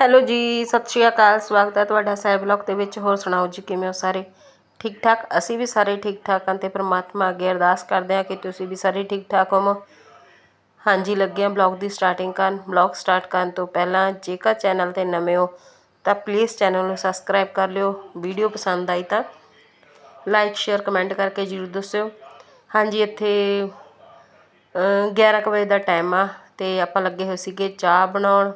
Hello ਜੀ ਸਤਿ ਸ਼੍ਰੀ ਅਕਾਲ ਸਵਾਗਤ ਹੈ ਤੁਹਾਡਾ ਸਾਹਿਬ ਬਲੌਗ ਦੇ ਵਿੱਚ। ਹੋਰ ਸੁਣਾਓ ਜੀ ਕਿਵੇਂ ਹੋ ਸਾਰੇ? ਠੀਕ ਠਾਕ ਅਸੀਂ ਵੀ ਸਾਰੇ ਠੀਕ ਠਾਕ ਹਾਂ ਤੇ ਪ੍ਰਮਾਤਮਾ ਅੱਗੇ ਅਰਦਾਸ ਕਰਦੇ ਹਾਂ ਕਿ ਤੁਸੀਂ ਵੀ ਸਾਰੇ ਠੀਕ ਠਾਕ ਹੋਵੋ। ਹਾਂਜੀ ਲੱਗੇ ਹਾਂ ਬਲੌਗ ਦੀ ਸਟਾਰਟਿੰਗ ਕਰਨ। ਬਲੌਗ ਸਟਾਰਟ ਕਰਨ ਤੋਂ ਪਹਿਲਾਂ ਜੇਕਰ ਚੈਨਲ ਤੇ ਨਵੇਂ ਹੋ ਤਾਂ ਪਲੀਜ਼ ਚੈਨਲ ਨੂੰ ਸਬਸਕ੍ਰਾਈਬ ਕਰ ਲਿਓ। ਵੀਡੀਓ ਪਸੰਦ ਆਈ ਤਾਂ ਲਾਈਕ ਸ਼ੇਅਰ ਕਮੈਂਟ ਕਰਕੇ ਜਰੂਰ ਦੱਸਿਓ। ਹਾਂਜੀ ਇੱਥੇ ਅ, 11 ਕੁ ਵਜੇ ਦਾ ਟਾਈਮ ਆ ਤੇ ਆਪਾਂ ਲੱਗੇ ਹੋਏ ਸੀਗੇ ਚਾਹ ਬਣਾਉਣ।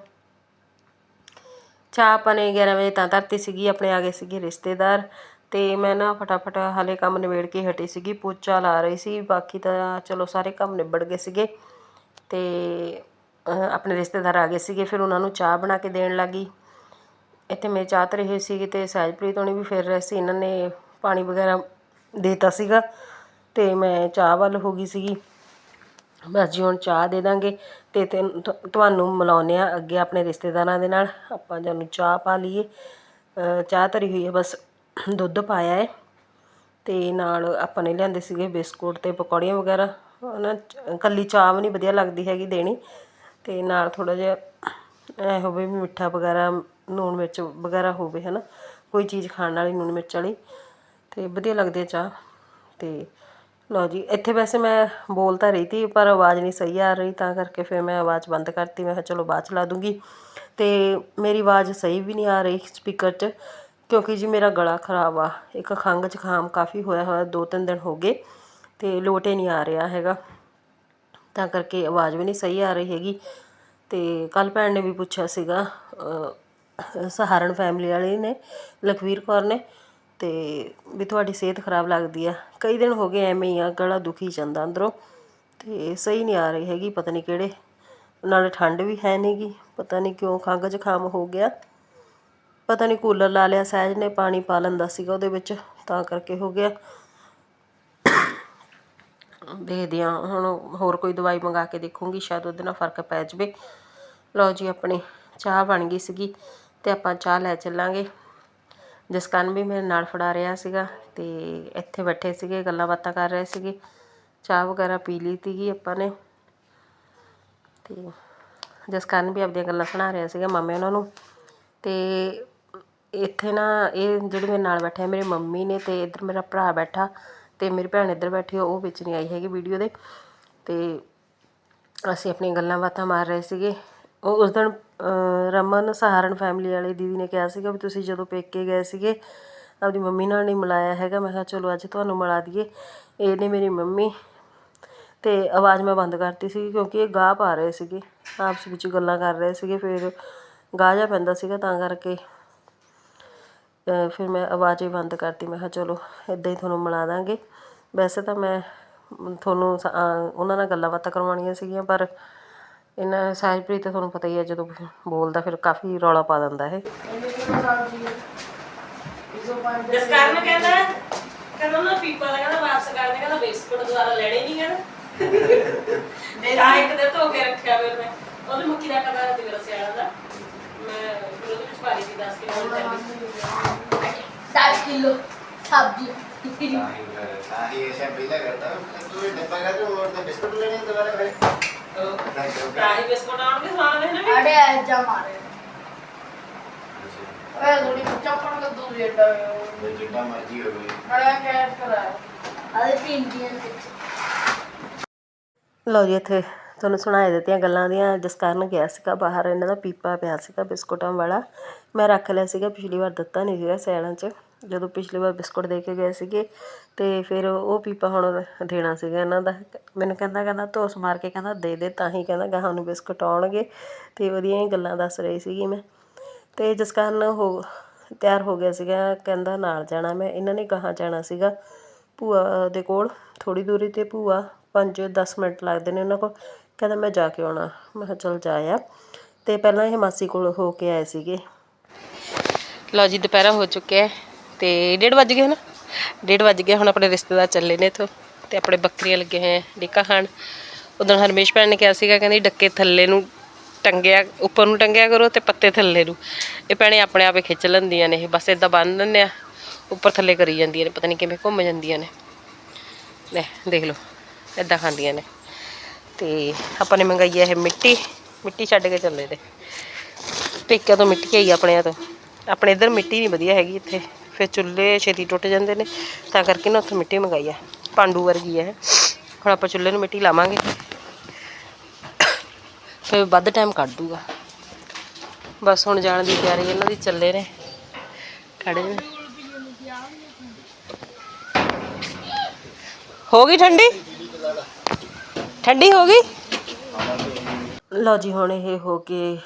ਚਾਹ ਆਪਾਂ ਨੇ 11 ਵਜੇ ਤਾਂ ਧਰਤੀ ਸੀਗੀ, ਆਪਣੇ ਆ ਗਏ ਸੀਗੇ ਰਿਸ਼ਤੇਦਾਰ ਅਤੇ ਮੈਂ ਨਾ ਫਟਾਫਟ ਹਾਲੇ ਕੰਮ ਨਿਬੇੜ ਕੇ ਹਟੀ ਸੀਗੀ, ਪੋਚਾ ਲਾ ਰਹੀ ਸੀ, ਬਾਕੀ ਤਾਂ ਚਲੋ ਸਾਰੇ ਕੰਮ ਨਿਬੜ ਗਏ ਸੀਗੇ ਅਤੇ ਆਪਣੇ ਰਿਸ਼ਤੇਦਾਰ ਆ ਗਏ ਸੀਗੇ, ਫਿਰ ਉਹਨਾਂ ਨੂੰ ਚਾਹ ਬਣਾ ਕੇ ਦੇਣ ਲੱਗੀ। ਇੱਥੇ ਮੇਰੇ ਚਾਹ ਧਰੀ ਹੋਈ ਸੀਗੇ ਤੇ ਸਹਿਜਪ੍ਰੀਤ ਹੋਣੀ ਵੀ ਫਿਰ ਰਹੇ ਸੀ, ਇਹਨਾਂ ਨੇ ਪਾਣੀ ਵਗੈਰਾ ਦੇਤਾ ਸੀਗਾ ਅਤੇ ਮੈਂ ਚਾਹ ਵੱਲ ਹੋ ਗਈ ਸੀਗੀ। ਬਸ ਜੀ, ਹੁਣ ਚਾਹ ਦੇ ਦਾਂਗੇ ਤੇ ਤੈਨੂੰ- ਤੁਹਾਨੂੰ ਮਿਲਾਉਂਦੇ ਆ ਅੱਗੇ ਆਪਣੇ ਰਿਸ਼ਤੇਦਾਰਾਂ ਦੇ ਨਾਲ। ਆਪਾਂ ਜਾਨੂੰ ਚਾਹ ਪਾ ਲਈਏ। ਚਾਹ ਧਰੀ ਹੋਈ ਹੈ, ਬਸ ਦੁੱਧ ਪਾਇਆ ਹੈ। ਤੇ ਨਾਲ ਆਪਾਂ ਨੇ ਲਿਆਂਦੇ ਸੀਗੇ ਬਿਸਕੁਟ ਤੇ ਪਕੌੜੀਆਂ ਵਗੈਰਾ। ਨਾ ਕੱਲੀ ਚਾਹ ਵੀ ਨਹੀਂ ਵਧੀਆ ਲੱਗਦੀ ਹੈਗੀ ਦੇਣੀ। ਤੇ ਨਾਲ ਥੋੜਾ ਜਿਹਾ ਐ ਹੋਵੇ ਵੀ ਮਿੱਠਾ ਵਗੈਰਾ ਲੂਣ ਮਿਰਚ ਵਗੈਰਾ ਹੋਵੇ, ਹਨਾ। ਕੋਈ ਚੀਜ਼ ਖਾਣ ਵਾਲੀ ਨੂਣ ਮਿਰਚ ਵਾਲੀ। ਤੇ ਵਧੀਆ ਲੱਗਦੀ ਹੈ ਚਾਹ। ਤੇ ਲਓ ਜੀ, ਇੱਥੇ ਵੈਸੇ ਮੈਂ ਬੋਲ ਤਾਂ ਰਹੀ ਤੀ ਪਰ ਆਵਾਜ਼ ਨਹੀਂ ਸਹੀ ਆ ਰਹੀ, ਤਾਂ ਕਰਕੇ ਫਿਰ ਮੈਂ ਆਵਾਜ਼ ਬੰਦ ਕਰਤੀ। ਮੈਂ ਕਿਹਾ ਚਲੋ ਬਾਅਦ ਚ ਲਾ ਦੂੰਗੀ। ਅਤੇ ਮੇਰੀ ਆਵਾਜ਼ ਸਹੀ ਵੀ ਨਹੀਂ ਆ ਰਹੀ ਸਪੀਕਰ 'ਚ, ਕਿਉਂਕਿ ਜੀ ਮੇਰਾ ਗਲਾ ਖਰਾਬ ਆ। ਇੱਕ ਖੰਘ ਜ਼ੁਕਾਮ ਕਾਫੀ ਹੋਇਆ ਹੋਇਆ ਦੋ ਤਿੰਨ ਦਿਨ ਹੋ ਗਏ, ਤੇ ਲੋਟੇ ਨਹੀਂ ਆ ਰਿਹਾ ਹੈਗਾ। ਤਾਂ ਕਰਕੇ ਆਵਾਜ਼ ਵੀ ਨਹੀਂ ਸਹੀ ਆ ਰਹੀ ਹੈਗੀ। ਅਤੇ ਕੱਲ ਭੈਣ ਨੇ ਵੀ ਪੁੱਛਿਆ ਸੀਗਾ ਸਹਾਰਨ ਫੈਮਿਲੀ ਵਾਲੇ ਨੇ, ਲਖਵੀਰ ਕੌਰ ਨੇ ਅਤੇ ਵੀ ਤੁਹਾਡੀ ਸਿਹਤ ਖਰਾਬ ਲੱਗਦੀ ਆ। ਕਈ ਦਿਨ ਹੋ ਗਏ ਐਵੇਂ ਹੀ ਆ, ਗਲਾ ਦੁਖੀ ਜਾਂਦਾ ਅੰਦਰੋਂ ਅਤੇ ਸਹੀ ਨਹੀਂ ਆ ਰਹੀ ਹੈਗੀ, ਪਤਾ ਨਹੀਂ ਕਿਹੜੇ। ਨਾਲੇ ਠੰਡ ਵੀ ਹੈ ਨਹੀਂ ਗੀ, ਪਤਾ ਨਹੀਂ ਕਿਉਂ ਖੰਘ ਜ਼ੁਕਾਮ ਹੋ ਗਿਆ। ਪਤਾ ਨਹੀਂ ਕੂਲਰ ਲਾ ਲਿਆ, ਸਹਿਜ ਨੇ ਪਾਣੀ ਪਾ ਲੈਂਦਾ ਸੀਗਾ ਉਹਦੇ ਵਿੱਚ, ਤਾਂ ਕਰਕੇ ਹੋ ਗਿਆ। ਦੇਖਦੇ ਹਾਂ, ਹੁਣ ਹੋਰ ਕੋਈ ਦਵਾਈ ਮੰਗਾ ਕੇ ਦੇਖੂੰਗੀ, ਸ਼ਾਇਦ ਉਹਦੇ ਨਾਲ ਫ਼ਰਕ ਪੈ ਜਾਵੇ। ਲਓ ਜੀ, ਆਪਣੀ ਚਾਹ ਬਣ ਗਈ ਸੀਗੀ ਤੇ ਆਪਾਂ ਚਾਹ ਲੈ ਚੱਲਾਂਗੇ। ਜਸਕਨ ਵੀ ਮੇਰੇ ਨਾਲ ਫੜਾ ਰਿਹਾ ਸੀਗਾ ਅਤੇ ਇੱਥੇ ਬੈਠੇ ਸੀਗੇ, ਗੱਲਾਂ ਬਾਤਾਂ ਕਰ ਰਹੇ ਸੀਗੇ। ਚਾਹ ਵਗੈਰਾ ਪੀ ਲਈ ਸੀਗੀ ਆਪਾਂ ਨੇ। ਤੇ ਜਸਕਰਨ ਵੀ ਆਪਣੀਆਂ ਗੱਲਾਂ ਸੁਣਾ ਰਿਹਾ ਸੀਗਾ ਮਾਮੇ ਉਹਨਾਂ ਨੂੰ। ਅਤੇ ਇੱਥੇ ਨਾ ਇਹ ਜਿਹੜੇ ਮੇਰੇ ਨਾਲ ਬੈਠੇ ਆ, ਮੇਰੇ ਮੰਮੀ ਨੇ ਅਤੇ ਇੱਧਰ ਮੇਰਾ ਭਰਾ ਬੈਠਾ ਅਤੇ ਮੇਰੀ ਭੈਣ ਇੱਧਰ ਬੈਠੀ ਉਹ ਵਿੱਚ ਨਹੀਂ ਆਈ ਹੈਗੀ ਵੀਡੀਓ ਦੇ। ਅਤੇ ਅਸੀਂ ਆਪਣੀਆਂ ਗੱਲਾਂ ਬਾਤਾਂ ਮਾਰ ਰਹੇ ਸੀਗੇ। ਉਹ ਉਸ ਦਿਨ ਰਮਨ ਸਹਾਰਨ ਫੈਮਿਲੀ ਵਾਲੇ ਦੀਦੀ ਨੇ ਕਿਹਾ ਸੀਗਾ ਵੀ ਤੁਸੀਂ ਜਦੋਂ ਪੇਕੇ ਗਏ ਸੀਗੇ, ਆਪਦੀ ਮੰਮੀ ਨਾਲ ਨਹੀਂ ਮਿਲਾਇਆ ਹੈਗਾ। ਮੈਂ ਕਿਹਾ, ਚਲੋ, ਅੱਜ ਤੁਹਾਨੂੰ ਮਿਲਾ ਦਈਏ। ਇਹ ਨੇ ਮੇਰੀ ਮੰਮੀ ਤੇ ਆਵਾਜ਼ ਮੈਂ ਬੰਦ ਕਰਤੀ ਸੀ ਕਿਉਂਕਿ ਇਹ ਗਾਹ ਪਾ ਰਹੇ ਸੀਗੇ, ਆਪਸ ਵਿੱਚ ਗੱਲਾਂ ਕਰ ਰਹੇ ਸੀਗੇ। ਫਿਰ ਗਾਹ ਜਾ ਪੈਂਦਾ ਸੀਗਾ ਤਾਂ ਕਰਕੇ ਫਿਰ ਮੈਂ ਆਵਾਜ਼ ਹੀ ਬੰਦ ਕਰਤੀ। ਮੈਂ ਕਿਹਾ, ਚਲੋ ਇਦਾਂ ਹੀ ਤੁਹਾਨੂੰ ਮਿਲਾ ਦਾਂਗੇ। ਵੈਸੇ ਤਾਂ ਮੈਂ ਤੁਹਾਨੂੰ ਉਹਨਾਂ ਨਾਲ ਗੱਲਾਂ ਬਾਤਾਂ ਕਰਵਾਉਣੀਆਂ ਸੀਗੀਆਂ, ਪਰ ਇਹਨਾਂ ਸਾਹਿਬਪ੍ਰੀਤ ਤਾਂ ਤੁਹਾਨੂੰ ਪਤਾ ਹੀ ਹੈ ਜਦੋਂ ਬੋਲਦਾ ਫਿਰ ਕਾਫੀ ਰੌਲਾ ਪਾ ਦਿੰਦਾ ਇਹ। ਜਿਸ ਕਾਰਨ ਕਹਿੰਦਾ ਕਹਿੰਦਾ ਉਹਨਾਂ ਪੀਪਾ ਦਾ ਕਹਿੰਦਾ ਵਾਪਸ ਕਰਦੇ ਕਹਿੰਦਾ ਬਿਸਕੁਟ ਦੁਆਰਾ ਲੈਣੇ ਨਹੀਂ ਕਹਿੰਦਾ। ਦੇ ਆ ਇੱਕ ਦੇ ਧੋ ਕੇ ਰੱਖਿਆ ਫਿਰ ਮੈਂ। ਉਹਦੇ ਮੱਕੀ ਦਾ ਕਦਾ ਤੇ ਮੇਰਾ ਸਿਆਣਾ ਦਾ। ਮੈਂ ਫਿਰ ਉਹਦੇ ਵਿੱਚ ਭਾਰੀ ਦੀ 10 ਕਿਲੋ ਦੀ 10 ਕਿਲੋ ਸਬਜ਼ੀ। ਤਾਂ ਹੀ ਇਹ ਸਭ ਬਿਲਾ ਕਰਦਾ। ਤੂੰ ਡੱਬਾ ਕਰ ਤੂੰ ਹੋਰ ਤਾਂ ਬਿਸਕੁਟ ਲੈਣੇ ਦੁਬਾਰਾ ਫਿਰ? ਰਾਈ ਲਓ ਜੀ ਇੱਥੇ ਤੁਹਾਨੂੰ ਸੁਣਾਏ ਦਿੱਤੀਆਂ ਗੱਲਾਂ ਦੀਆਂ। ਜਿਸ ਕਾਰਨ ਗਿਆ ਸੀਗਾ ਬਾਹਰ ਇਹਨਾਂ ਦਾ ਪੀਪਾ ਪਿਆ ਸੀਗਾ ਬਿਸਕੁਟਾਂ ਵਾਲਾ। ਮੈਂ ਰੱਖ ਲਿਆ ਸੀਗਾ ਪਿਛਲੀ ਵਾਰ ਦਿੱਤਾ ਨਹੀਂ ਸੀਗਾ ਸੈਲਾਂ 'ਚ। ਜਦੋਂ ਪਿਛਲੀ ਵਾਰ ਬਿਸਕੁਟ ਦੇ ਕੇ ਗਏ ਸੀਗੇ ਤੇ ਫਿਰ ਉਹ ਪੀਪਾ ਹੁਣ ਦੇਣਾ ਸੀਗਾ ਇਹਨਾਂ ਦਾ। ਮੈਨੂੰ ਕਹਿੰਦਾ ਕਹਿੰਦਾ ਧੋਸ ਮਾਰ ਕੇ ਕਹਿੰਦਾ ਦੇ ਦੇ, ਤਾਂ ਹੀ ਕਹਿੰਦਾ ਗਾਹਾਂ ਨੂੰ ਬਿਸਕੁਟ ਆਉਣਗੇ। ਤੇ ਉਹਦੀਆਂ ਹੀ ਗੱਲਾਂ ਦੱਸ ਰਹੀ ਸੀਗੀ ਮੈਂ। ਤੇ ਕਾਰਨ ਹੋ ਤਿਆਰ ਹੋ ਗਿਆ ਸੀਗਾ, ਕਹਿੰਦਾ ਨਾਲ ਜਾਣਾ ਮੈਂ। ਇਹਨਾਂ ਨੇ ਗਾਹਾਂ ਜਾਣਾ ਸੀਗਾ ਭੂਆ ਦੇ ਕੋਲ ਥੋੜੀ ਦੂਰੀ ਤੇ ਭੂਆ 5-10 ਮਿੰਟ ਲੱਗਦੇ ਨੇ ਉਹਨਾਂ ਕੋਲ। ਕਹਿੰਦਾ ਮੈਂ ਜਾ ਕੇ ਆਉਣਾ। ਮੈਂ ਕਿਹਾ ਚਲ ਜਾ ਆ। ਤੇ ਪਹਿਲਾਂ ਇਹ ਮਾਸੀ ਕੋਲ ਹੋ ਕੇ ਆਏ ਸੀਗੇ। ਲਓ ਜੀ, ਦੁਪਹਿਰਾ ਹੋ ਚੁੱਕਿਆ ਹੈ। ਤੇ 1:30 ਵੱਜ ਗਏ ਨਾ 1:30 ਵੱਜ ਗਏ ਹੁਣ ਆਪਣੇ ਰਿਸ਼ਤੇਦਾਰ ਚੱਲੇ ਨੇ ਇੱਥੋਂ ਤੇ ਆਪਣੇ ਬੱਕਰੀਆਂ ਲੱਗੇ ਹੋਏ ਆ ਡਿੱਕਾ ਖਾਣ ਉਦੋਂ ਹਰਮੇਸ਼ ਭੈਣ ਨੇ ਕਿਹਾ ਸੀਗਾ ਕਹਿੰਦੀ ਡੱਕੇ ਥੱਲੇ ਨੂੰ ਟੰਗਿਆ ਉੱਪਰ ਨੂੰ ਟੰਗਿਆ ਕਰੋ ਤੇ ਪੱਤੇ ਥੱਲੇ ਨੂੰ ਇਹ ਭੈਣੇ ਆਪਣੇ ਆਪੇ ਖਿੱਚ ਲੈਂਦੀਆਂ ਨੇ ਇਹ ਬਸ ਇਦਾਂ ਬੰਨ ਦਿੰਦੇ ਆ ਉੱਪਰ ਥੱਲੇ ਕਰੀ ਜਾਂਦੀਆਂ ਨੇ ਪਤਾ ਨਹੀਂ ਕਿਵੇਂ ਘੁੰਮ ਜਾਂਦੀਆਂ ਨੇ ਲੈ ਦੇਖ ਲਓ ਇਦਾਂ ਖਾਂਦੀਆਂ ਨੇ ਤੇ ਆਪਾਂ ਨੇ ਮੰਗਾਈ ਹੈ ਇਹ ਮਿੱਟੀ ਮਿੱਟੀ ਛੱਡ ਕੇ ਚੱਲੇ ਤੇ ਪੇਕਿਆਂ ਤੋਂ ਮਿੱਟੀ ਆਈ ਆਪਣਿਆਂ ਤੋਂ ਆਪਣੇ ਇੱਧਰ ਮਿੱਟੀ ਨਹੀਂ ਵਧੀਆ ਹੈਗੀ ਇੱਥੇ ਫਿਰ ਚੁੱਲ੍ਹੇ ਛੇਤੀ ਟੁੱਟ ਜਾਂਦੇ ਨੇ, ਤਾਂ ਕਰਕੇ ਨਾ ਉੱਥੋਂ ਮਿੱਟੀ ਮੰਗਾਈ ਆ। ਪਾਂਡੂ ਵਰਗੀ ਹੈ ਹੁਣ ਆਪਾਂ ਚੁੱਲ੍ਹੇ ਨੂੰ ਮਿੱਟੀ ਲਾਵਾਂਗੇ। ਫਿਰ ਵੱਧ ਟਾਈਮ ਕੱਢ ਦੂਗਾ। ਬਸ ਹੁਣ ਜਾਣ ਦੀ ਤਿਆਰੀ, ਇਹਨਾਂ ਦੀ ਚੱਲੇ ਨੇ। ਖੜੇ ਨੇ। ਹੋ ਗਈ ਠੰਡੀ? ਠੰਡੀ ਹੋ ਗਈ? ਲਓ ਜੀ, ਹੁਣ ਇਹ ਹੋ ਕੇ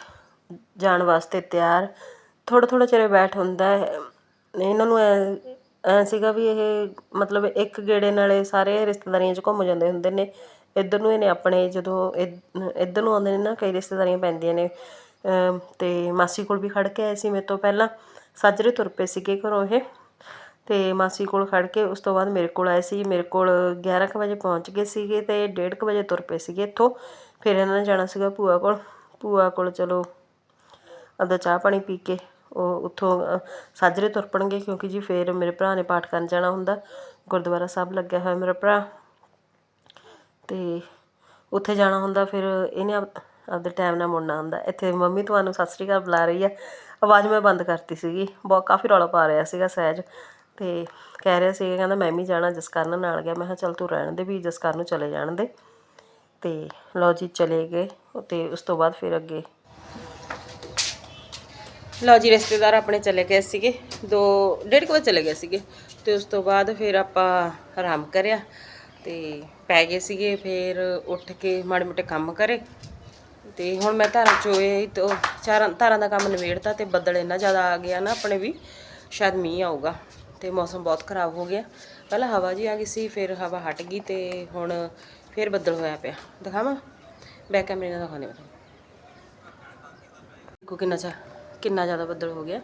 ਜਾਣ ਵਾਸਤੇ ਤਿਆਰ। ਥੋੜਾ ਥੋੜਾ ਚਿਰ ਬੈਠ ਹੁੰਦਾ ਹੈ। ਇਹਨਾਂ ਨੂੰ ਐਂ ਐਂ ਸੀਗਾ ਵੀ ਇਹ ਮਤਲਬ ਇੱਕ ਗੇੜੇ ਨਾਲੇ ਸਾਰੇ ਰਿਸ਼ਤੇਦਾਰੀਆਂ 'ਚ ਘੁੰਮ ਜਾਂਦੇ ਹੁੰਦੇ ਨੇ। ਇੱਧਰ ਨੂੰ ਇਹਨੇ ਆਪਣੇ ਜਦੋਂ ਇ ਇੱਧਰ ਨੂੰ ਆਉਂਦੇ ਨੇ ਨਾ, ਕਈ ਰਿਸ਼ਤੇਦਾਰੀਆਂ ਪੈਂਦੀਆਂ ਨੇ। ਅਤੇ ਮਾਸੀ ਕੋਲ ਵੀ ਖੜ੍ਹ ਕੇ ਆਏ ਸੀ ਮੇਰੇ ਤੋਂ ਪਹਿਲਾਂ। ਸਾਜਰੇ ਤੁਰ ਪਏ ਸੀਗੇ ਘਰੋਂ ਇਹ। ਅਤੇ ਮਾਸੀ ਕੋਲ ਖੜ੍ਹ ਕੇ ਉਸ ਤੋਂ ਬਾਅਦ ਮੇਰੇ ਕੋਲ ਆਏ ਸੀ। ਮੇਰੇ ਕੋਲ 11 ਕੁ ਵਜੇ ਪਹੁੰਚ ਗਏ ਸੀਗੇ ਅਤੇ ਡੇਢ ਕੁ ਵਜੇ ਤੁਰ ਪਏ ਸੀਗੇ ਇੱਥੋਂ। ਫਿਰ ਇਹਨਾਂ ਨੇ ਜਾਣਾ ਸੀਗਾ ਭੂਆ ਕੋਲ। ਭੂਆ ਕੋਲ ਚਲੋ ਆਪਦਾ ਚਾਹ ਪਾਣੀ ਪੀ ਕੇ ਉਹ ਉੱਥੋਂ ਸਾਜਰੇ ਤੁਰ ਪਣਗੇ ਕਿਉਂਕਿ ਜੀ ਫਿਰ ਮੇਰੇ ਭਰਾ ਨੇ ਪਾਠ ਕਰਨ ਜਾਣਾ ਹੁੰਦਾ। ਗੁਰਦੁਆਰਾ ਸਾਹਿਬ ਲੱਗਿਆ ਹੋਇਆ ਮੇਰਾ ਭਰਾ। ਅਤੇ ਉੱਥੇ ਜਾਣਾ ਹੁੰਦਾ, ਫਿਰ ਇਹਨੇ ਆਪ- ਆਪਦੇ ਟਾਈਮ ਨਾਲ ਮੁੜਨਾ ਹੁੰਦਾ। ਇੱਥੇ ਮੰਮੀ ਤੁਹਾਨੂੰ ਸਤਿ ਸ੍ਰੀ ਅਕਾਲ ਬੁਲਾ ਰਹੀ ਆ। ਆਵਾਜ਼ ਮੈਂ ਬੰਦ ਕਰਤੀ ਸੀਗੀ। ਬਹੁਤ, ਕਾਫੀ ਰੌਲਾ ਪਾ ਰਿਹਾ ਸੀਗਾ ਸਹਿਜ। ਅਤੇ ਕਹਿ ਰਿਹਾ ਸੀ ਕਹਿੰਦਾ ਮੈਂ ਵੀ ਜਾਣਾ, ਜਸਕਰਨ ਨਾਲ ਗਿਆ। ਮੈਂ ਕਿਹਾ, ਚੱਲ ਤੂੰ ਰਹਿਣ ਦੇ ਵੀ, ਜਸਕਰਨ ਨੂੰ ਚਲੇ ਜਾਣ ਦੇ। ਅਤੇ ਲਓ ਜੀ, ਚਲੇ ਗਏ। ਅਤੇ ਉਸ ਤੋਂ ਬਾਅਦ ਫਿਰ ਅੱਗੇ ਲਓ ਜੀ, ਰਿਸ਼ਤੇਦਾਰ ਆਪਣੇ ਚਲੇ ਗਏ ਸੀਗੇ। ਦੋ, ਡੇਢ ਕੁ ਵਜੇ ਚਲੇ ਗਏ ਸੀਗੇ। ਤੇ ਉਸ ਤੋਂ ਬਾਅਦ ਫਿਰ ਆਪਾਂ ਆਰਾਮ ਕਰਿਆ ਤੇ ਪੈ ਗਏ ਸੀਗੇ। ਫਿਰ ਉੱਠ ਕੇ ਮਾੜੇ ਮੋਟੇ ਕੰਮ ਕਰੇ। ਤੇ ਹੁਣ ਮੈਂ ਧਾਰਾਂ ਚੋਏ ਤੋਂ ਚਾਰਾਂ, ਧਾਰਾਂ ਦਾ ਕੰਮ ਨਿਬੇੜਤਾ ਤੇ ਬੱਦਲ ਇੰਨਾ ਜ਼ਿਆਦਾ ਆ ਗਿਆ ਨਾ ਆਪਣੇ ਵੀ, ਸ਼ਾਇਦ ਮੀਂਹ ਆਊਗਾ ਤੇ ਮੌਸਮ ਬਹੁਤ ਖਰਾਬ ਹੋ ਗਿਆ। ਪਹਿਲਾਂ ਹਵਾ ਜੀ ਆ ਗਈ ਸੀ, ਫਿਰ ਹਵਾ ਹਟ ਗਈ ਤੇ ਹੁਣ ਫਿਰ ਬੱਦਲ ਹੋਇਆ ਪਿਆ। ਦਿਖਾਵਾਂ? ਬੈਕ ਕੈਮਰੇ ਨਾਲ ਦਿਖਾਣੇ ਦੇਖੋ ਕਿੰਨਾ ਚਾ ਕਿੰਨਾ ਜ਼ਿਆਦਾ ਬੱਦਲ ਹੋ ਗਿਆ।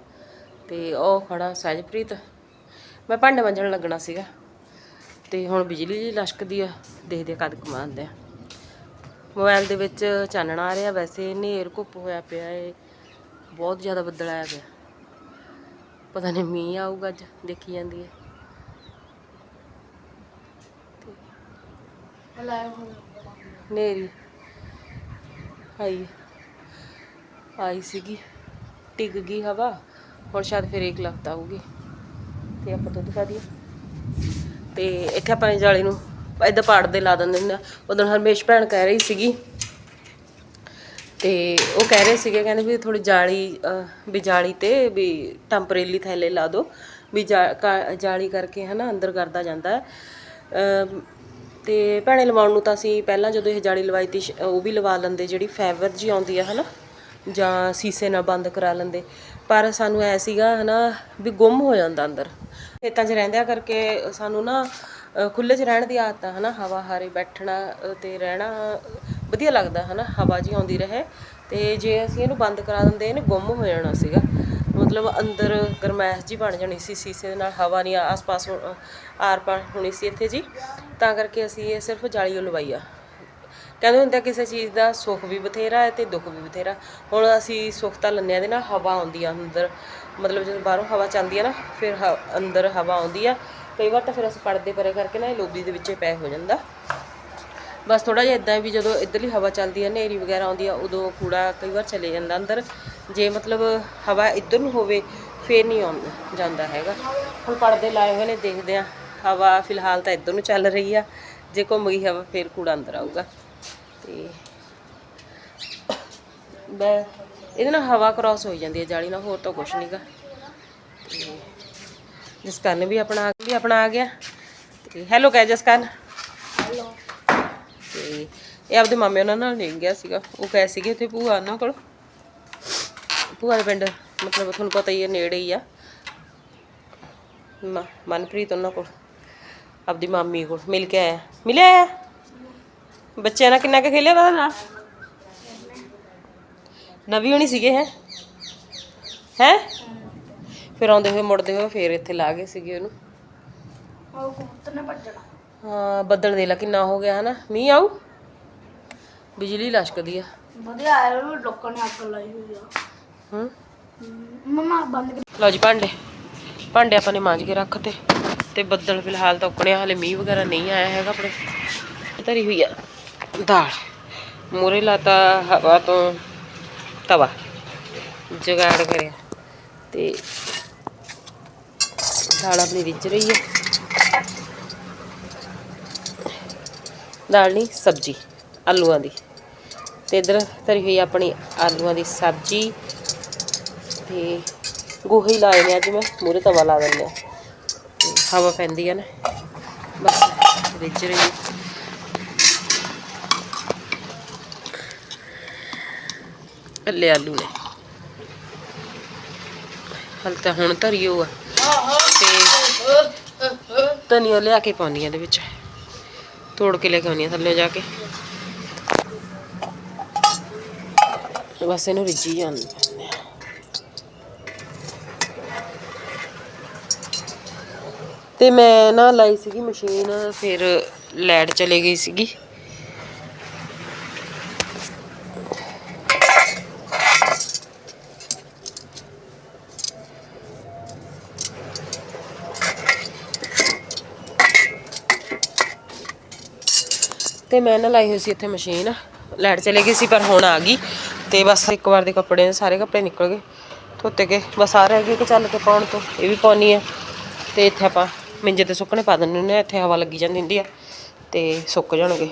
ਤੇ ਉਹ ਖੜਾ ਸਹਿਜਪ੍ਰੀਤ। ਮੈਂ ਭਾਂਡੇ ਮਾਂਜਣ ਲੱਗਣਾ ਸੀਗਾ। ਤੇ ਹੁਣ ਬਿਜਲੀ ਜੀ ਲਸ਼ਕਦੀ ਆ, ਦੇਖਦੇ ਆ ਕਦ ਕਮਾਉਂਦੇ ਆ। ਮੋਬਾਈਲ ਦੇ ਵਿੱਚ ਚਾਨਣ ਆ ਰਿਹਾ, ਵੈਸੇ ਹਨੇਰ ਘੁੱਪ ਹੋਇਆ ਪਿਆ ਏ। ਬਹੁਤ ਜ਼ਿਆਦਾ ਬੱਦਲ ਆਇਆ ਪਿਆ। ਪਤਾ ਨਹੀਂ ਮੀਂਹ ਆਊਗਾ ਅੱਜ, ਦੇਖੀ ਜਾਂਦੀ ਹੈ ਲਾਇਆ ਆਈ ਆਈ ਸੀਗੀ। ਟਿਕ ਗਈ ਹਵਾ ਹੁਣ ਸ਼ਾਇਦ ਫਿਰ ਇੱਕ ਲਫ਼ਤਾ ਆਊਗੀ ਤੇ ਆਪਾਂ ਦੁੱਧ ਖਾ ਦਈਏ ਤੇ ਇੱਥੇ ਆਪਾਂ ਨੇ ਜਾਲੀ ਨੂੰ ਏਦਾਂ ਪਾੜਦੇ ਲਾ ਦਿੰਦੇ ਨੇ ਉਦੋਂ ਹਰਮੇਸ਼ ਭੈਣ ਕਹਿ ਰਹੀ ਸੀਗੀ। ਤੇ ਉਹ ਕਹਿ ਰਹੇ ਸੀਗੇ ਕਹਿੰਦੇ ਵੀ ਥੋੜੀ ਜਾਲੀ ਅਹ, ਵੀ ਜਾਲੀ ਤੇ ਵੀ ਟੈਂਪਰੇਰੀ ਥੈਲੇ ਲਾ ਦਿਓ। ਵੀ ਜਾ- ਕਾ- ਜਾਲੀ ਕਰਕੇ ਹਨਾ ਅੰਦਰ ਕਰਦਾ ਜਾਂਦਾ। ਹੈ ਤੇ ਭੈਣੇ ਲਵਾਉਣ ਨੂੰ ਤਾਂ ਅਸੀਂ ਪਹਿਲਾਂ ਜਦੋਂ ਇਹ ਜਾਲੀ ਲਵਾਈ ਤੀ ਸ਼- ਉਹ ਵੀ ਲਵਾ ਲੈਂਦੇ ਜਿਹੜੀ ਫਾਈਬਰ ਜੀ ਆਉਂਦੀ ਆ ਹਨਾ। ਜਾਂ ਸੀਸੇ ਨਾਲ ਬੰਦ ਕਰਾ ਲੈਂਦੇ। ਪਰ ਸਾਨੂੰ ਐ ਸੀਗਾ ਹਨਾ ਵੀ ਗੁੰਮ ਹੋ ਜਾਂਦਾ ਅੰਦਰ। ਖੇਤਾਂ 'ਚ ਰਹਿੰਦਿਆਂ ਕਰਕੇ ਸਾਨੂੰ ਨਾ ਅ, ਖੁੱਲ੍ਹੇ 'ਚ ਰਹਿਣ ਦੀ ਆਦਤ ਆ ਹਨਾ ਹਵਾ ਹਾਰੇ ਬੈਠਣਾ ਅ, ਤੇ ਰਹਿਣਾ ਵਧੀਆ ਲੱਗਦਾ ਹਨਾ ਹਵਾ ਜੀ ਆਉਂਦੀ ਰਹੇ। ਤੇ ਜੇ ਅਸੀਂ ਇਹਨੂੰ ਬੰਦ ਕਰਾ ਦਿੰਦੇ ਇਹਨੇ ਗੁੰਮ ਹੋ ਜਾਣਾ ਸੀਗਾ। ਮਤਲਬ ਅੰਦਰ ਗਰਮੈਸ਼ ਜੀ ਬਣ ਜਾਣੀ ਸੀ ਸੀਸੇ ਦੇ ਨਾਲ ਹਵਾ ਨਹੀਂ ਆਸ-ਪਾਸ ਹੋ- ਆਰ-ਪਾਰ ਹੋਣੀ ਸੀ ਇੱਥੇ ਜੀ। ਤਾਂ ਕਰਕੇ ਅਸੀਂ ਇਹ ਸਿਰਫ ਜਾਲੀ ਓ ਲਵਾਈ ਆ। ਕਹਿੰਦੇ ਹੁੰਦੇ ਆ ਕਿਸੇ ਚੀਜ਼ ਦਾ ਸੁੱਖ ਵੀ ਬਥੇਰਾ ਹੈ ਤੇ ਦੁੱਖ ਵੀ ਬਥੇਰਾ। ਹੁਣ ਅਸੀਂ ਸੁੱਖ ਤਾਂ ਲੰਨਿਆਂ ਦੇ ਨਾਲ, ਹਵਾ ਆਉਂਦੀ ਆ ਅੰਦਰ। ਮਤਲਬ ਜਦੋਂ ਬਾਹਰੋਂ ਹਵਾ ਚੱਲਦੀ ਆ ਨਾ, ਫਿਰ ਹ- ਅੰਦਰ ਹਵਾ ਆਉਂਦੀ ਆ। ਕਈ ਵਾਰ ਤਾਂ ਫਿਰ ਅਸੀਂ ਪਰਦੇ ਪਰੇ ਕਰਕੇ ਨਾ ਇਹ ਲੋਬੀ ਦੇ ਵਿੱਚ ਪੈ ਹੋ ਜਾਂਦਾ। ਬਸ ਥੋੜਾ ਜਿਹਾ ਇਦਾਂ ਵੀ ਜਦੋਂ ਇੱਧਰਲੀ ਹਵਾ ਚੱਲਦੀ ਆ, ਹਨੇਰੀ ਵਗੈਰਾ ਆਉਂਦੀ ਆ, ਉਦੋਂ ਕੂੜਾ ਕਈ ਵਾਰ ਚਲੇ ਜਾਂਦਾ ਅੰਦਰ। ਜੇ ਮਤਲਬ ਹਵਾ ਇੱਧਰ ਨੂੰ ਹੋਵੇ, ਫੇਰ ਨਹੀਂ ਆਉਂਦਾ ਜਾਂਦਾ ਹੈਗਾ। ਹੁਣ ਪਰਦੇ ਲਾਏ ਹੋਏ ਨੇ, ਦੇਖਦੇ ਆ। ਹਵਾ ਫਿਲਹਾਲ ਤਾਂ ਇੱਧਰ ਨੂੰ ਚੱਲ ਰਹੀ ਆ। ਜੇ ਘੁੰਮ ਗਈ ਹਵਾ, ਫੇਰ ਕੂੜਾ ਅੰਦਰ ਆਊਗਾ। ਤੇ ਬੈ ਇਹਦੇ ਨਾਲ ਹਵਾ ਕ੍ਰਾਸ ਹੋ ਜਾਂਦੀ ਹੈ ਜਾਲੀ ਨਾਲ ਹੋਰ ਤਾਂ ਕੁਝ ਨਹੀਂਗਾ ਜਿਸ ਕਰਨ ਵੀ ਆਪਣਾ ਵੀ ਆਪਣਾ ਆ ਗਿਆ। ਤੇ ਹੈਲੋ ਕਹਿ ਜਿਸ ਕਰਨ ਹੈਲੋ ਤੇ ਇਹ ਆਪਦੇ ਮਾਮੇ ਉਹਨਾਂ ਨਾਲ ਨਹੀਂ ਗਿਆ ਸੀਗਾ। ਉਹ ਕਹੇ ਸੀਗੇ ਉੱਥੇ ਭੂਆ ਉਹਨਾਂ ਕੋਲ। ਭੂਆ ਦੇ ਪਿੰਡ ਮਤਲਬ ਤੁਹਾਨੂੰ ਪਤਾ ਹੀ ਹੈ ਨੇੜੇ ਹੀ ਆ। ਮ- ਮਨਪ੍ਰੀਤ ਉਹਨਾਂ ਕੋਲ ਆਪਦੀ ਮਾਮੀ ਕੋਲ ਮਿਲ ਕੇ ਆਇਆ। ਮਿਲਿਆ ਆ? ਬੱਚਿਆਂ ਨਾਲ ਕਿੰਨਾ ਕੁ ਖੇਲਿਆ ਉਹਦੇ ਨਾਲ? ਨਵੀਂ ਹੋਣੀ ਸੀਗੇ ਹੈ? ਹੈ? ਫਿਰ ਆਉਂਦੇ ਹੋਏ ਮੁੜਦੇ ਹੋਏ ਫੇਰ ਇੱਥੇ ਲਾ ਗਏ ਸੀਗੇ ਉਹਨੂੰ। ਉਹ ਕਬੂਤਰ ਨੇ ਭੱਜਣਾ। ਹਾਂ ਬੱਦਲ ਦੇ ਲਾ ਕਿੰਨਾ ਹੋ ਗਿਆ ਹਨਾ। ਮੀਂਹ ਆਊ? ਬਿਜਲੀ ਲਸ਼ਕਦੀ ਆ। ਵਧੀਆ ਆਇਆ ਉਹ ਲੋਕਾਂ ਨੇ ਅੱਗ ਲਾਈ ਹੋਈ ਆ। ਹੂੰ? ਮਮਾ ਬੰਦ ਕਰ। ਲਓ ਜੀ ਭਾਂਡੇ। ਭਾਂਡੇ ਆਪਾਂ ਨੇ ਮਾਂਜ ਕੇ ਰੱਖਤੇ ਤੇ ਬੱਦਲ ਫਿਲਹਾਲ ਤਾਂ ਉੱਕਣਿਆ ਹਲੇ ਮੀਂਹ ਵਗੈਰਾ ਨਹੀਂ ਆਇਆ ਹੈਗਾ ਆਪਣੇ। ਧਰੀ ਹੋਈ ਆ। ਦਾਲ। ਮੂਰੇ ਲਾਤਾ ਹਵਾ ਤੋਂ ਤਵਾ। ਜੁਗਾੜ ਕਰਿਆ। ਤੇ ਦਾਲ ਆਪਣੀ ਰਿੱਝ ਰਹੀ ਹੈ। ਦਾਲ ਨਹੀਂ, ਸਬਜੀ, ਆਲੂਆਂ ਦੀ। ਤੇ ਇਧਰ ਧਰੀ ਹੋਈ ਆਪਣੀ ਆਲੂਆਂ ਦੀ ਸਬਜੀ। ਤੇ ਗੋਹੇ ਹੀ ਲਾਏ ਨੇ ਅੱਜ ਮੈਂ ਮੂਰੇ ਤਵਾ ਲਾ ਦਿੰਦੇ ਆ। ਤੇ ਹਵਾ ਪੈਂਦੀ ਆ ਨਾ। ਬਸ, ਰਿੱਝ ਰਹੀ ਹੈ। ਕੱਲੇ ਆਲੂ ਨੇ। ਹਲ ਤਾਂ ਹੁਣ ਧਰੀਓ ਆ। ਤੇ ਧਨੀਆ ਲਿਆ ਕੇ ਪਾਉਣੀ ਆ ਇਹਦੇ ਵਿੱਚ। ਤੋੜ ਕੇ ਲੈ ਕੇ ਆਉਣੀ ਆ ਥੱਲੇ ਜਾ ਕੇ। ਬਸ ਇਹਨੂੰ ਰਿੱਝੀ ਜਾਂਦੇ ਤੇ ਮੈਂ ਨਾ ਲਾਈ ਸੀਗੀ ਮਸ਼ੀਨ, ਫਿਰ ਲੈਟ ਚਲੇ ਗਈ ਸੀਗੀ। ਤੇ ਮੈਂ ਨਾ ਲਾਈ ਹੋਈ ਸੀ ਇੱਥੇ ਮਸ਼ੀਨ। ਲਾਈਟ ਚਲੇ ਗਈ ਸੀ, ਪਰ ਹੁਣ ਆ ਗਈ। ਤੇ ਬਸ ਇੱਕ ਵਾਰ ਦੇ ਕੱਪੜੇ ਨੇ, ਸਾਰੇ ਕੱਪੜੇ ਨਿਕਲ ਗਏ। ਧੋਤੇ ਗਏ। ਬਸ ਆ ਰਹਿ ਗਏ ਕਿ ਚੱਲ ਕੇ ਪਾਉਣ ਤੋਂ। ਇਹ ਵੀ ਪਾਉਣੀ ਆ। ਤੇ ਇੱਥੇ ਆਪਾਂ ਮਿੰਜੇ ਤੇ ਸੁੱਕਣੇ ਪਾ ਦਿੰਦੇ ਨੇ ਇੱਥੇ ਹਵਾ ਲੱਗੀ ਜਾਂਦੀ ਹੁੰਦੀ ਆ। ਤੇ ਸੁੱਕ ਜਾਣਗੇ।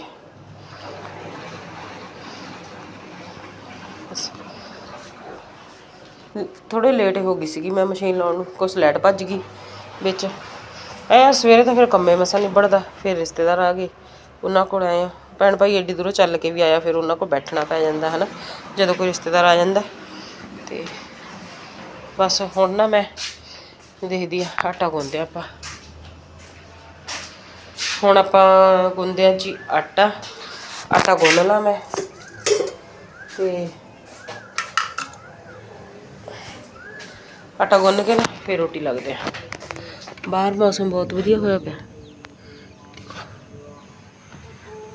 ਬਸ। ਥੋੜੇ ਲੇਟ ਹੋ ਗਈ ਸੀਗੀ ਮੈਂ ਮਸ਼ੀਨ ਲਾਉਣ ਨੂੰ। ਕੁਛ ਲਾਈਟ ਭੱਜ ਗਈ ਵਿੱਚ। ਐ ਸਵੇਰੇ ਤਾਂ ਫਿਰ ਕੰਮੇ ਮਸਾ ਨਿਬੜਦਾ ਫਿਰ ਰਿਸ਼ਤੇਦਾਰ ਆ ਗਏ। ਉਹਨਾਂ ਕੋਲ ਆਏ ਹਾਂ। ਭੈਣ ਭਾਈ ਐਡੀ ਦੂਰੋਂ ਚੱਲ ਕੇ ਵੀ ਆਇਆ, ਫਿਰ ਉਹਨਾਂ ਕੋਲ ਬੈਠਣਾ ਪੈ ਜਾਂਦਾ ਹੈ ਨਾ ਜਦੋਂ ਕੋਈ ਰਿਸ਼ਤੇਦਾਰ ਆ ਜਾਂਦਾ। ਅਤੇ ਬਸ ਹੁਣ ਨਾ ਮੈਂ ਦੇਖਦੀ ਆ ਆਟਾ ਗੁੰਨਦੇ ਹਾਂ ਆਪਾਂ। ਹੁਣ ਆਪਾਂ ਗੁੰਨਦੇ ਹਾਂ ਜੀ ਆਟਾ। ਆਟਾ ਗੁੰਨ ਲਾ ਮੈਂ। ਤੇ ਆਟਾ ਗੁੰਨ ਕੇ ਨਾ ਫਿਰ ਰੋਟੀ ਲੱਗਦੇ ਆ। ਬਾਹਰ ਮੌਸਮ ਬਹੁਤ ਵਧੀਆ ਹੋਇਆ ਪਿਆ।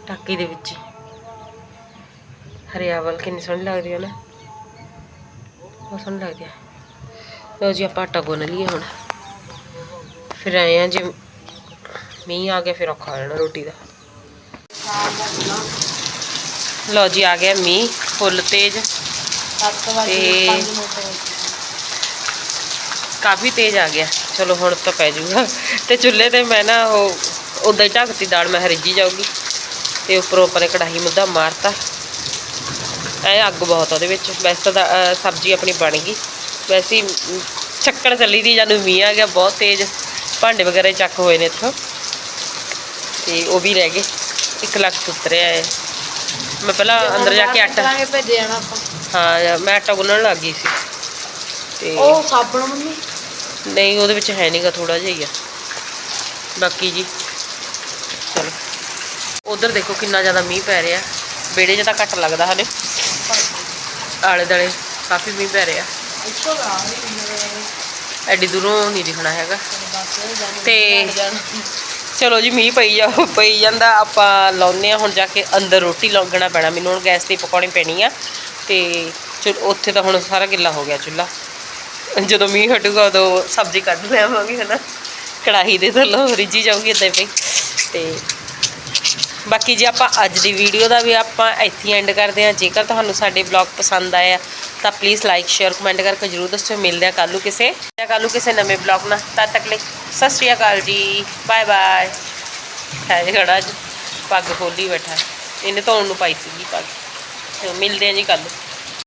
ਟਾਕੀ ਦੇ ਵਿੱਚ। ਹਰਿਆਵਲ ਕਿੰਨੀ ਸੋਹਣੀ ਲੱਗਦੀ ਹੈ ਨਾ। ਬਹੁਤ ਸੋਹਣੀ ਲੱਗਦੀ ਹੈ ਲਓ ਜੀ, ਆਪਾਂ ਆਟਾ ਗੁੰਨ ਲਈਏ ਹੁਣ। ਫਿਰ ਆਏ ਆ ਜੇ ਮੀਂਹ ਆ ਗਿਆ, ਫਿਰ ਔਖਾ ਹੋ ਜਾਣਾ ਰੋਟੀ ਦਾ। ਲਓ ਜੀ, ਆ ਗਿਆ ਮੀਂਹ, ਫੁੱਲ ਤੇਜ਼। ਤੇ ਕਾਫੀ ਤੇਜ਼ ਆ ਗਿਆ। ਚਲੋ ਹੁਣ ਤਾਂ ਪੈ ਜਾਊਗਾ ਤੇ ਚੁੱਲ੍ਹੇ ਤੇ ਮੈਂ ਨਾ ਉਹ ਉਦਾਂ ਹੀ ਢੱਕਤੀ ਦਾਲ, ਮੈਂ ਹਰਿੱਜੀ ਜਾਊਗੀ। ਤੇ ਉੱਪਰੋਂ ਆਪਾਂ ਨੇ ਕੜਾਹੀ ਮੁੱਦਾ ਮਾਰਤਾ। ਐ ਅੱਗ ਬਹੁਤ ਉਹਦੇ ਵਿੱਚ। ਵੈਸੇ ਤਾਂ ਸਬਜ਼ੀ ਆਪਣੀ ਬਣ ਗਈ। ਵੈਸੇ ਛੱਕੜ ਚੱਲੀ ਦੀ ਜਦੋਂ ਮੀਂਹ ਆ ਗਿਆ ਬਹੁਤ ਤੇਜ਼। ਭਾਂਡੇ ਵਗੈਰਾ ਚੱਕ ਹੋਏ ਨੇ ਇੱਥੋਂ। ਤੇ ਉਹ ਵੀ ਰਹਿ ਗਏ। ਇੱਕ ਲੱਖ ਉਤਰਿਆ ਹੈ ਮੈਂ ਪਹਿਲਾਂ ਅੰਦਰ ਜਾ ਕੇ ਆਟਾ ਹਾਂ ਮੈਂ ਆਟਾ ਗੁੰਨਣ ਲੱਗ ਗਈ ਸੀ। ਤੇ ਉਹ ਸਾਬਣ ਮੰਮੀ? ਨਹੀਂ ਉਹਦੇ ਵਿੱਚ ਹੈ ਨਹੀਂਗਾ ਥੋੜਾ ਜਿਹਾ ਹੀ ਆ। ਬਾਕੀ ਜੀ। ਚਲੋ। ਉਧਰ ਦੇਖੋ ਕਿੰਨਾ ਜ਼ਿਆਦਾ ਮੀਂਹ ਪੈ ਰਿਹਾ। ਵਿਹੜੇ ਜਿਹਾ ਤਾਂ ਘੱਟ ਲੱਗਦਾ ਹਲੇ। ਆਲੇ ਦੁਆਲੇ ਕਾਫੀ ਮੀਂਹ ਪੈ ਰਿਹਾ। ਐਡੀ ਦੂਰੋਂ ਨਹੀਂ ਦਿਖਣਾ ਹੈਗਾ। ਤੇ ਚਲੋ ਜੀ, ਮੀਂਹ ਪਈ ਜਾ, ਪਈ ਜਾਂਦਾ। ਆਪਾਂ ਲਾਉਨੇ ਆ ਹੁਣ ਜਾ ਕੇ ਅੰਦਰ ਰੋਟੀ ਲੱਗਣਾ ਪੈਣਾ। ਮੈਨੂੰ ਹੁਣ ਗੈਸ ਤੇ ਪਕਾਉਣੀ ਪੈਣੀ ਆ। ਤੇ ਚਲ, ਉੱਥੇ ਤਾਂ ਹੁਣ ਸਾਰਾ ਗਿੱਲਾ ਹੋ ਗਿਆ ਚੁੱਲ੍ਹਾ। ਜਦੋਂ ਮੀਂਹ ਹਟੂਗਾ, ਉਦੋਂ ਸਬਜ਼ੀ ਕੱਢ ਲਿਆਵਾਂਗੇ, ਹਨਾ। ਕੜਾਹੀ ਦੇ ਥੱਲੋਂ ਰਿੱਝੀ ਜਾਊਗੀ ਇਦਾਂ ਹੀ ਤੇ ਬਾਕੀ ਜੇ ਆਪਾਂ ਅੱਜ ਦੀ ਵੀਡੀਓ ਦਾ ਵੀ ਆਪਾਂ ਇੱਥੇ ਐਂਡ ਕਰਦੇ ਹਾਂ। ਜੇਕਰ ਤੁਹਾਨੂੰ ਸਾਡੇ ਬਲੌਗ ਪਸੰਦ ਆਇਆ ਤਾਂ ਪਲੀਜ਼ ਲਾਈਕ ਸ਼ੇਅਰ ਕਮੈਂਟ ਕਰਕੇ ਜਰੂਰ ਦੱਸਿਓ। ਮਿਲਦੇ ਆ ਕੱਲ੍ਹ ਨੂੰ ਕਿਸੇ ਕੱਲ੍ਹ ਨੂੰ ਕਿਸੇ ਨਵੇਂ ਬਲੌਗ ਨਾਲ। ਤਦ ਤੱਕ ਲਈ ਸਤਿ ਸ਼੍ਰੀ ਅਕਾਲ ਜੀ। ਬਾਏ ਬਾਏ ਹੈ ਜੀ ਖੜਾ ਅੱਜ। ਪੱਗ ਖੋਲੀ ਬੈਠਾ। ਇਹਨੇ ਧੋਣ ਨੂੰ ਪਾਈ ਸੀਗੀ ਪੱਗ। ਮਿਲਦੇ ਆ ਜੀ ਕੱਲ੍ਹ ਨੂੰ।